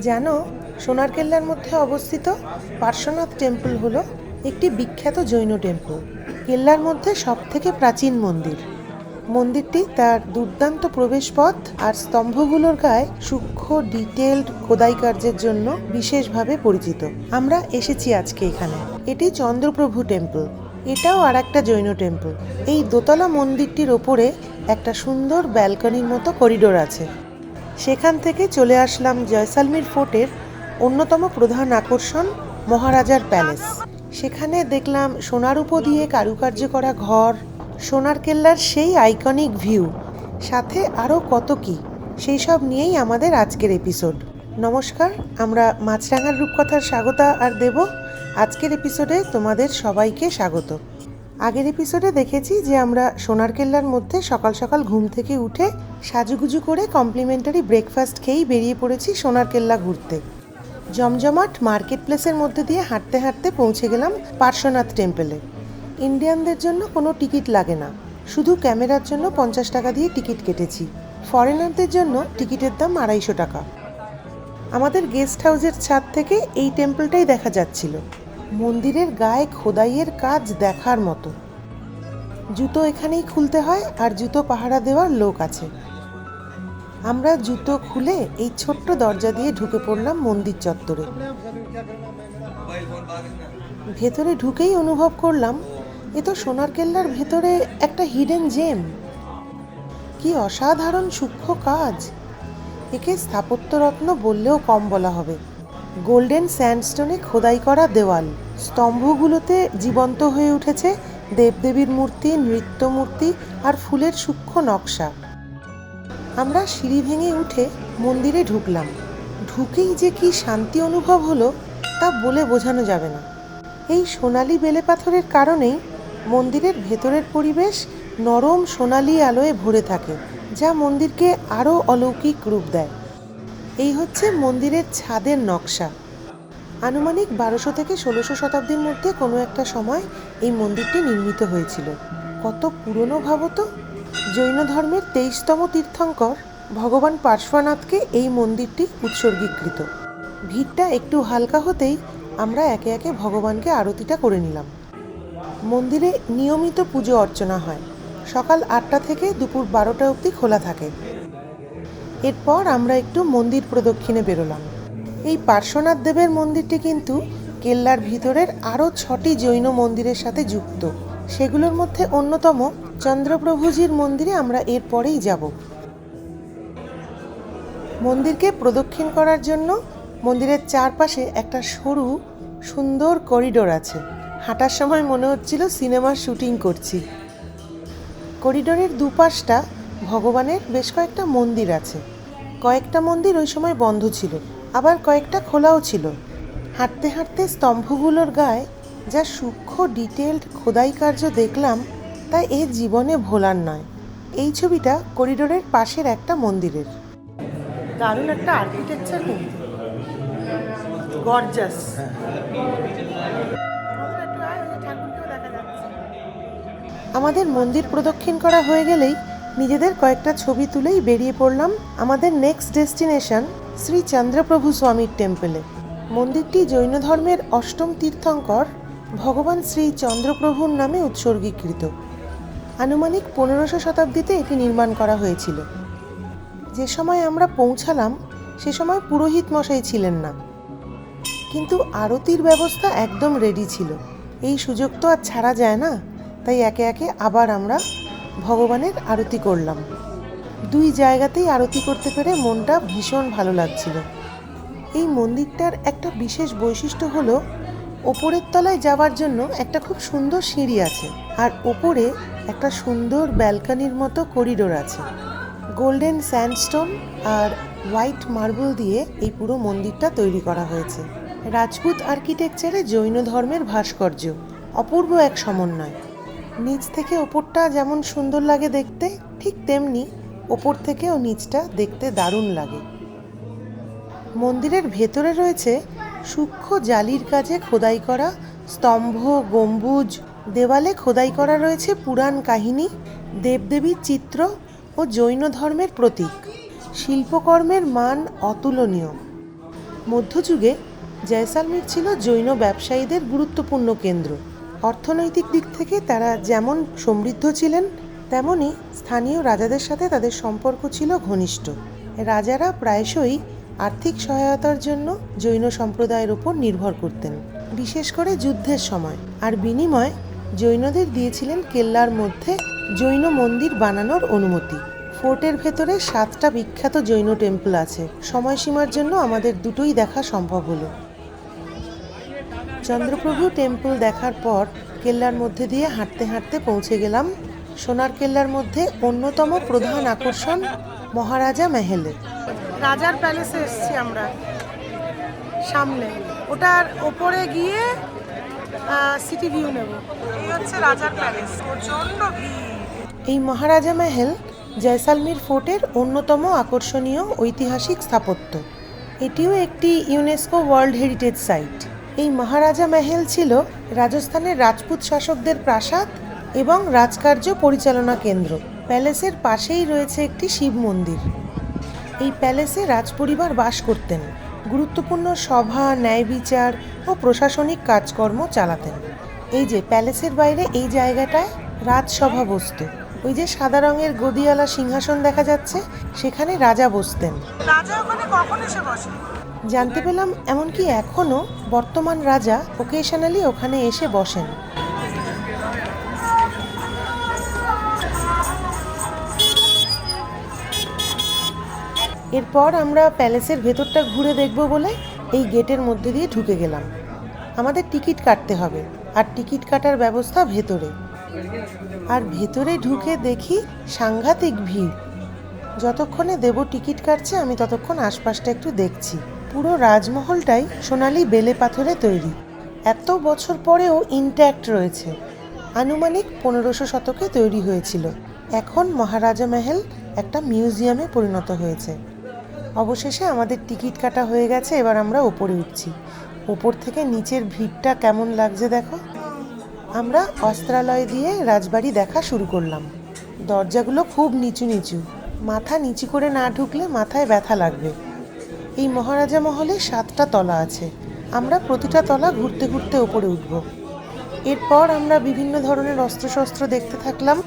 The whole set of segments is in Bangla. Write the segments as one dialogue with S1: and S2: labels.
S1: জানো সোনার কেল্লার মধ্যে অবস্থিত পার্শ্বনাথ টেম্পল হলো একটি বিখ্যাত জৈন টেম্পল, কেল্লার মধ্যে সবথেকে প্রাচীন মন্দির। মন্দিরটি তার দুর্দান্ত প্রবেশপথ আর স্তম্ভগুলোর গায়ে সূক্ষ্ম ডিটেলড খোদাই কার্যের জন্য বিশেষভাবে পরিচিত। আমরা এসেছি আজকে এখানে। এটি চন্দ্রপ্রভু টেম্পল। এটাও আর একটা জৈন টেম্পল। এই দোতলা মন্দিরটির ওপরে একটা সুন্দর ব্যালকনির মতো করিডোর আছে। সেখান থেকে চলে আসলাম জয়সালমীর ফোর্টের অন্যতম প্রধান আকর্ষণ মহারাজার প্যালেস। সেখানে দেখলাম সোনার উপ দিয়ে কারুকার্য করা ঘর, সোনার কেল্লার সেই আইকনিক ভিউ সাথে আরও কত কি, সেই সব নিয়েই আমাদের আজকের এপিসোড নমস্কার, আমরা মাছরাঙার রূপকথার স্বাগতা আর দেব। আজকের এপিসোডে তোমাদের সবাইকে স্বাগত। আগের এপিসোডে দেখেছি যে আমরা সোনার কেল্লার মধ্যে সকাল সকাল ঘুম থেকে উঠে সাজুগুজু করে কমপ্লিমেন্টারি ব্রেকফাস্ট খেয়েই বেরিয়ে পড়েছি সোনার কেল্লা ঘুরতে। জমজমাট মার্কেট প্লেসের মধ্যে দিয়ে হাঁটতে হাঁটতে পৌঁছে গেলাম পার্শ্বনাথ টেম্পলে ইন্ডিয়ানদের জন্য কোনো টিকিট লাগে না। শুধু ক্যামেরার জন্য পঞ্চাশ টাকা দিয়ে টিকিট কেটেছি। ফরেনারদের জন্য টিকিটের দাম আড়াইশো টাকা। আমাদের গেস্ট হাউসের ছাদ থেকে এই টেম্পলটাই দেখা যাচ্ছিল। মন্দিরের গায়ে খোদাইয়ের কাজ দেখার মতো। জুতো এখানেই খুলতে হয় আর জুতো পাহারা দেওয়ার লোক আছে। আমরা জুতো খুলে এই ছোট্ট দরজা দিয়ে ঢুকে পড়লাম মন্দির চত্বরে। ভেতরে ঢুকেই অনুভব করলাম, এ তো সোনার কেল্লার ভেতরে একটা হিডেন জেম কি অসাধারণ সূক্ষ্ম কাজ। একে স্থাপত্যরত্ন বললেও কম বলা হবে। গোল্ডেন স্যান্ডস্টোনে খোদাই করা দেওয়াল। স্তম্ভগুলোতে জীবন্ত হয়ে উঠেছে দেবদেবীর মূর্তি নৃত্য মূর্তি আর ফুলের সূক্ষ্ম নকশা। আমরা সিঁড়ি ভেঙে উঠে মন্দিরে ঢুকলাম। ঢুকেই যে কি শান্তি অনুভব হলো, তা বলে বোঝানো যাবে না। এই সোনালি বেলে পাথরের কারণেই মন্দিরের ভেতরের পরিবেশ নরম সোনালি আলোয় ভরে থাকে, যা মন্দিরকে আরও অলৌকিক রূপ দেয়। এই হচ্ছে মন্দিরের ছাদের নকশা। আনুমানিক বারোশো থেকে ষোলোশো শতাব্দীর মধ্যে কোনো একটা সময় এই মন্দিরটি নির্মিত হয়েছিল। কত পুরনো ভাবত জৈন ধর্মের তেইশতম তীর্থঙ্কর ভগবান পার্শ্বনাথকে এই মন্দিরটি উৎসর্গীকৃত। ভিড়টা একটু হালকা হতেই আমরা একে একে ভগবানকে আরতিটা করে নিলাম। মন্দিরে নিয়মিত পুজো অর্চনা হয়। সকাল আটটা থেকে দুপুর বারোটা অবধি খোলা থাকে। এরপর আমরা একটু মন্দির প্রদক্ষিণে বেরোলাম। এই পার্শ্বনাথ দেবের মন্দিরটি কিন্তু কেল্লার ভিতরের আরও ছটি জৈন মন্দিরের সাথে যুক্ত। সেগুলোর মধ্যে অন্যতম চন্দ্রপ্রভুজির মন্দিরে আমরা এরপরেই যাব। মন্দিরকে প্রদক্ষিণ করার জন্য মন্দিরের চারপাশে একটা সরু, সুন্দর করিডোর আছে। হাঁটার সময় মনে হচ্ছিল সিনেমার শুটিং করছি। করিডোরের দুপাশটা ভগবানের বেশ কয়েকটা মন্দির আছে। কয়েকটা মন্দির ওই সময় বন্ধ ছিল, আবার কয়েকটা খোলাও ছিল। হাঁটতে হাঁটতে স্তম্ভগুলোর গায়ে যা সূক্ষ্ম ডিটেলড খোদাই কার্য দেখলাম, তা এ জীবনে ভোলার নয়। এই ছবিটা করিডোরের পাশের একটা মন্দিরের। দারুণ একটা আর্কিটেকচার গর্জাস আমাদের মন্দির প্রদক্ষিণ করা হয়ে গেলেই নিজেদের কয়েকটা ছবি তুলেই বেরিয়ে পড়লাম আমাদের নেক্সট ডেস্টিনেশন শ্রী চন্দ্রপ্রভু স্বামীর টেম্পলে মন্দিরটি জৈন ধর্মের অষ্টম তীর্থঙ্কর, ভগবান শ্রী চন্দ্রপ্রভুর নামে উৎসর্গীকৃত। আনুমানিক পনেরোশো শতাব্দীতে এটি নির্মাণ করা হয়েছিল। যে সময় আমরা পৌঁছালাম, সে সময় পুরোহিত মশাই ছিলেন না। কিন্তু আরতির ব্যবস্থা একদম রেডি ছিল। এই সুযোগ তো আর ছাড়া যায় না, তাই একে একে আবার আমরা ভগবানের আরতি করলাম। দুই জায়গাতেই আরতি করতে পেরে মনটা ভীষণ ভালো লাগছিল। এই মন্দিরটার একটা বিশেষ বৈশিষ্ট্য হলো, ওপরের তলায় যাওয়ার জন্য একটা খুব সুন্দর সিঁড়ি আছে আর ওপরে একটা সুন্দর ব্যালকানির মতো করিডোর আছে। গোল্ডেন স্যান্ডস্টোন আর হোয়াইট মার্বেল দিয়ে এই পুরো মন্দিরটা তৈরি করা হয়েছে। রাজপুত আর্কিটেকচারে জৈন ধর্মের ভাস্কর্য, অপূর্ব এক সমন্বয়। নিচ থেকে ওপরটা যেমন সুন্দর লাগে দেখতে, ঠিক তেমনি ওপর থেকেও নিচটা দেখতে দারুণ লাগে। মন্দিরের ভেতরে রয়েছে সূক্ষ্ম জালির কাজে খোদাই করা স্তম্ভ, গম্বুজ, দেওয়ালে খোদাই করা রয়েছে পুরাণ কাহিনী দেবদেবীর চিত্র ও জৈন ধর্মের প্রতীক। শিল্পকর্মের মান অতুলনীয়। মধ্যযুগে জয়সালমীর ছিল জৈন ব্যবসায়ীদের গুরুত্বপূর্ণ কেন্দ্র। অর্থনৈতিক দিক থেকে তারা যেমন সমৃদ্ধ ছিলেন তেমনই স্থানীয় রাজাদের সাথে তাদের সম্পর্ক ছিল ঘনিষ্ঠ। রাজারা প্রায়শই আর্থিক সহায়তার জন্য জৈন সম্প্রদায়ের উপর নির্ভর করতেন, বিশেষ করে যুদ্ধের সময়। আর বিনিময় জৈনদের দিয়েছিলেন কেল্লার মধ্যে জৈন মন্দির বানানোর অনুমতি। ফোর্টের ভেতরে সাতটা বিখ্যাত জৈন টেম্পল আছে। সময়সীমার জন্য আমাদের দুটোই দেখা সম্ভব হলো। চন্দ্রপ্রভু টেম্পল দেখার পর কেল্লার মধ্যে দিয়ে হাঁটতে হাঁটতে পৌঁছে গেলাম সোনার কেল্লার মধ্যে অন্যতম প্রধান আকর্ষণ মহারাজা মেহেলে।
S2: রাজার প্যালেসে এসেছি আমরা। সামনে। ওটার ওপরে গিয়ে সিটি ভিউ নেব। এই হচ্ছে রাজার প্যালেস প্রচণ্ড
S1: এই মহারাজা মেহেল জয়সালমীর ফোর্টের অন্যতম আকর্ষণীয় ঐতিহাসিক স্থাপত্য। এটিও একটি ইউনেস্কো ওয়ার্ল্ড হেরিটেজ সাইট এই মহারাজা মেহেল ছিল রাজস্থানের রাজপুত শাসকদের প্রাসাদ এবং রাজকার্য পরিচালনা কেন্দ্র। প্যালেসের পাশেই রয়েছে একটি শিব মন্দির। এই প্যালেসে রাজপরিবার বাস করতেন। গুরুত্বপূর্ণ সভা, ন্যায় বিচার ও প্রশাসনিক কাজকর্ম চালাতেন। এই যে প্যালেসের বাইরে এই জায়গাটায় রাজসভা বসতো। ওই যে সাদা রঙের গদিয়ালা সিংহাসন দেখা যাচ্ছে, সেখানে রাজা বসতেন।
S2: রাজা ওখানে কখন এসে বসে?
S1: জানতে পেলাম এমনকি এখনও বর্তমান রাজা ওকেশনালি ওখানে এসে বসেন। এরপর আমরা প্যালেসের ভেতরটা ঘুরে দেখব বলে এই গেটের মধ্যে দিয়ে ঢুকে গেলাম। আমাদের টিকিট কাটতে হবে, আর টিকিট কাটার ব্যবস্থা ভেতরে। আর ভেতরে ঢুকে দেখি সাংঘাতিক ভিড়। যতক্ষণে দেব টিকিট কাটছে, আমি ততক্ষণ আশপাশটা একটু দেখছি। পুরো রাজমহলটাই সোনালি বেলে পাথরে তৈরি। এত বছর পরেও ইনট্যাক্ট রয়েছে। আনুমানিক পনেরোশো শতকে তৈরি হয়েছিল। এখন মহারাজা মেহেল একটা মিউজিয়ামে পরিণত হয়েছে। অবশেষে আমাদের টিকিট কাটা হয়ে গেছে, এবার আমরা ওপরে উঠছি। ওপর থেকে নিচের ভিড়টা কেমন লাগছে দেখো? আমরা অস্ত্রালয় দিয়ে রাজবাড়ি দেখা শুরু করলাম। দরজাগুলো খুব নিচু নিচু। মাথা নিচু করে না ঢুকলে মাথায় ব্যথা লাগবে। এই মহারাজা মহলে সাতটা তলা আছে। আমরা প্রতিটা তলা ঘুরতে ঘুরতে ওপরে উঠব। এরপর আমরা বিভিন্ন ধরনের অস্ত্রশস্ত্র দেখতে থাকলাম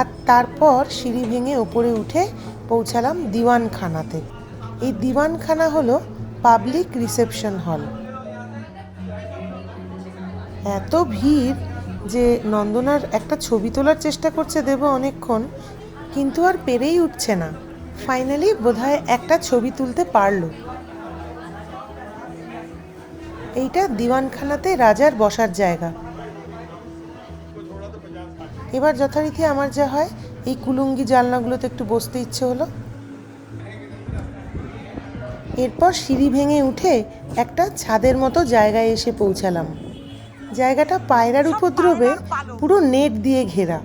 S1: আর তারপর সিঁড়ি ভেঙে ওপরে উঠে পৌঁছালাম দিওয়ানখানাতে। এই দিওয়ানখানা হলো পাবলিক রিসেপশন হল। এত ভিড় যে নন্দনার একটা ছবি তোলার চেষ্টা করছে দেব অনেকক্ষণ, কিন্তু আর পেরেই উঠছে না। ফাইনালি বোধহয় একটা ছবি তুলতে পারল। এইটা দিওয়ানখানাতে রাজার বসার জায়গা। এবার যথারীতি আমার যা হয় এই কুলুঙ্গি জানলাগুলোতে একটু বসতে ইচ্ছে হলো। এরপর সিঁড়ি ভেঙে উঠে একটা ছাদের মতো জায়গায় এসে পৌঁছালাম। জায়গাটা পায়রার উপদ্রবে পুরো নেট দিয়ে ঘেরা।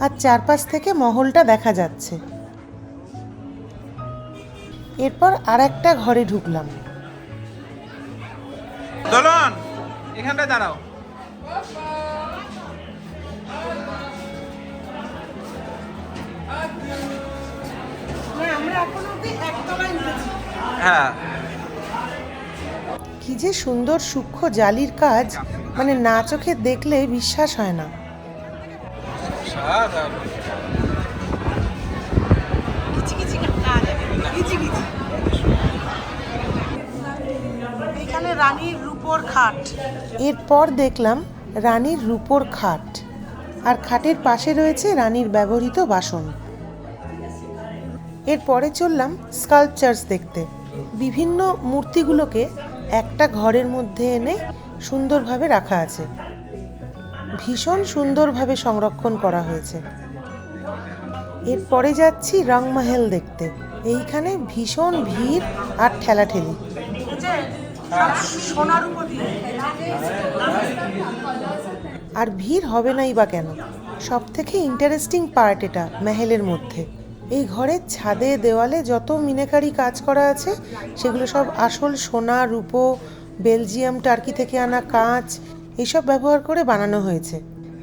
S1: আর চারপাশ থেকে মহলটা দেখা যাচ্ছে। এরপর আর একটা ঘরে ঢুকলাম।
S3: দোলন এখানটায় দাঁড়াও। হ্যাঁ।
S1: কি যে সুন্দর সূক্ষ্ম জালির কাজ মানে না চোখে দেখলে বিশ্বাস হয় না।
S2: রূপোর খাট।
S1: এরপর দেখলাম রানীর রূপোর খাট। আর খাটের পাশে রয়েছে রানীর ব্যবহৃত বাসন। এরপরে চললাম স্কাল্পচার্স দেখতে। বিভিন্ন মূর্তিগুলোকে একটা ঘরের মধ্যে এনে সুন্দরভাবে রাখা আছে। ভীষণ সুন্দরভাবে সংরক্ষণ করা হয়েছে। এরপরে যাচ্ছি রংমহল দেখতে। এইখানে ভীষণ ভিড় আর ঠেলাঠেলি। আর ভিড় হবে নাই বা কেন? সব থেকে ইন্টারেস্টিং পার্ট এটা, মেহেলের মধ্যে। এই ঘরের ছাদে, দেওয়ালে যত মিনাকারি কাজ করা আছে, সেগুলো সব আসল সোনা, রূপো, বেলজিয়াম, টার্কি থেকে আনা কাঁচ এইসব ব্যবহার করে বানানো হয়েছে।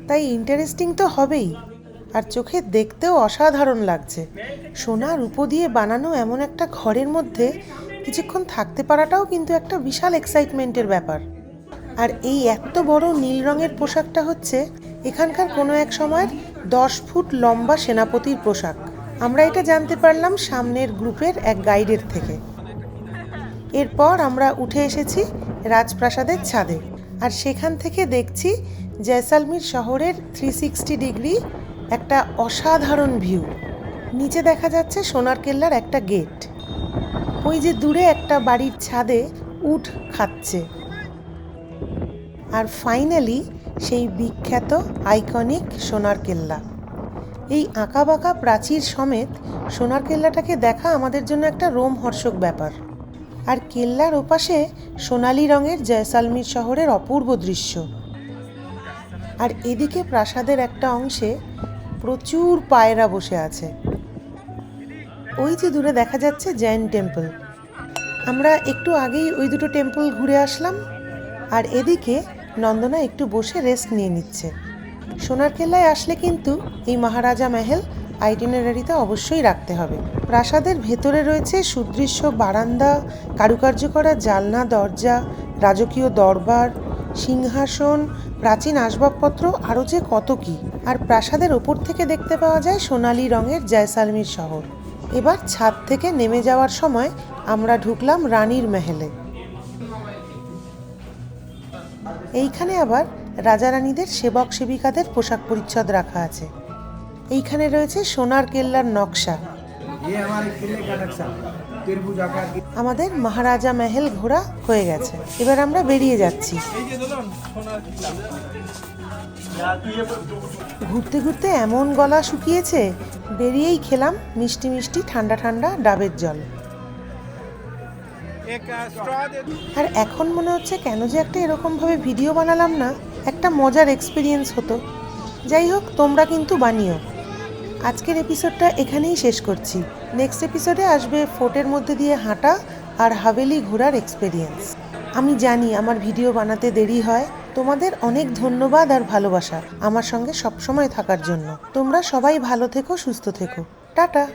S1: তাই ইন্টারেস্টিং তো হবেই, আর চোখে দেখতেও অসাধারণ লাগছে। সোনা, রূপো দিয়ে বানানো এমন একটা ঘরের মধ্যে কিছুক্ষণ থাকতে পারাটাও কিন্তু একটা বিশাল এক্সাইটমেন্টের ব্যাপার। আর এই এত বড় নীল রঙের পোশাকটা হচ্ছে এখানকার কোনো এক সময়ের দশ ফুট লম্বা সেনাপতির পোশাক। আমরা এটা জানতে পারলাম সামনের গ্রুপের এক গাইডের থেকে। এরপর আমরা উঠে এসেছি রাজপ্রাসাদের ছাদে আর সেখান থেকে দেখছি জয়সালমির শহরের থ্রি সিক্সটি ডিগ্রি একটা অসাধারণ ভিউ নিচে দেখা যাচ্ছে সোনার কেল্লার একটা গেট ওই যে দূরে একটা বাড়ির ছাদে উঠ খাচ্ছে। আর ফাইনালি সেই বিখ্যাত আইকনিক সোনার কেল্লা। এই আঁকাবাঁকা প্রাচীর সমেত সোনার কেল্লাটাকে দেখা আমাদের জন্য একটা রোমহর্ষক ব্যাপার। আর কেল্লার ওপাশে সোনালি রঙের জয়সালমীর শহরের অপূর্ব দৃশ্য। আর এদিকে প্রাসাদের একটা অংশে প্রচুর পায়রা বসে আছে। ওই যে দূরে দেখা যাচ্ছে জৈন টেম্পল। আমরা একটু আগেই ওই দুটো টেম্পল ঘুরে আসলাম, আর এদিকে নন্দনা একটু বসে রেস্ট নিয়ে নিচ্ছে। সোনার কেল্লায় আসলে কিন্তু এই মহারাজা মেহেল আইটিনারিতে অবশ্যই রাখতে হবে। প্রাসাদের ভেতরে রয়েছে সুদৃশ্য বারান্দা, কারুকার্য করা জালনা, দরজা, রাজকীয় দরবার, সিংহাসন, প্রাচীন আসবাবপত্র, আরও যে কত কি। আর প্রাসাদের ওপর থেকে দেখতে পাওয়া যায় সোনালি রঙের জয়সালমির শহর। এবার ছাদ থেকে নেমে যাওয়ার সময় আমরা ঢুকলাম রানীর মেহেলে। এইখানে আবার রাজা রানীদের সেবক সেবিকাদের পোশাক পরিচ্ছদ রাখা আছে। এইখানে রয়েছে সোনার কেল্লার নকশা। আমাদের মহারাজা মেহেল ঘোরা হয়ে গেছে। এবার আমরা বেরিয়ে যাচ্ছি। ঘুরতে ঘুরতে এমন গলা শুকিয়েছে, বেরিয়েই খেলাম মিষ্টি মিষ্টি ঠান্ডা ঠান্ডা ডাবের জল। আর এখন মনে হচ্ছে কেন যে একটা এরকমভাবে ভিডিও বানালাম না, একটা মজার এক্সপিরিয়েন্স হতো। যাই হোক, তোমরা কিন্তু বানিও। আজকের এপিসোডটা এখানেই শেষ করছি। নেক্সট এপিসোডে আসবে ফোর্টের মধ্যে দিয়ে হাঁটা আর হাভেলি ঘোরার এক্সপিরিয়েন্স আমি জানি আমার ভিডিও বানাতে দেরি হয় তোমাদের অনেক ধন্যবাদ আর ভালোবাসা আমার সঙ্গে সবসময় থাকার জন্য। তোমরা সবাই ভালো থেকো, সুস্থ থেকো। টাটা।